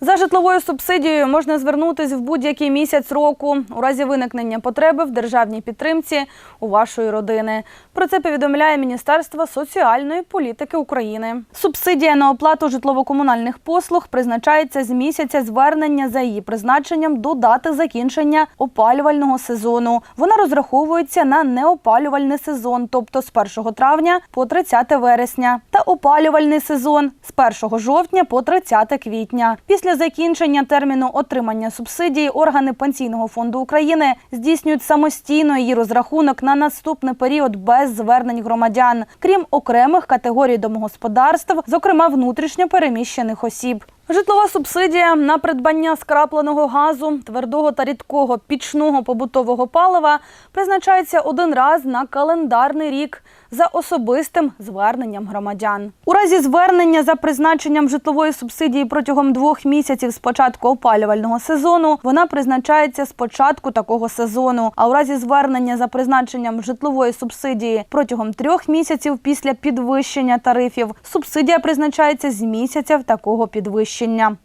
За житловою субсидією можна звернутись в будь-який місяць року у разі виникнення потреби в державній підтримці у вашої родини. Про це повідомляє Міністерство соціальної політики України. Субсидія на оплату житлово-комунальних послуг призначається з місяця звернення за її призначенням до дати закінчення опалювального сезону. Вона розраховується на неопалювальний сезон, тобто з 1 травня по 30 вересня, та опалювальний сезон з 1 жовтня по 30 квітня. Після закінчення терміну отримання субсидії органи Пенсійного фонду України здійснюють самостійно її розрахунок на наступний період без звернень громадян, крім окремих категорій домогосподарств, зокрема внутрішньо переміщених осіб. Житлова субсидія на придбання скрапленого газу, твердого та рідкого пічного побутового палива призначається один раз на календарний рік за особистим зверненням громадян. У разі звернення за призначенням житлової субсидії протягом двох місяців з початку опалювального сезону вона призначається з початку такого сезону. А у разі звернення за призначенням житлової субсидії протягом трьох місяців після підвищення тарифів субсидія призначається з місяця такого підвищення. Чернігівщина.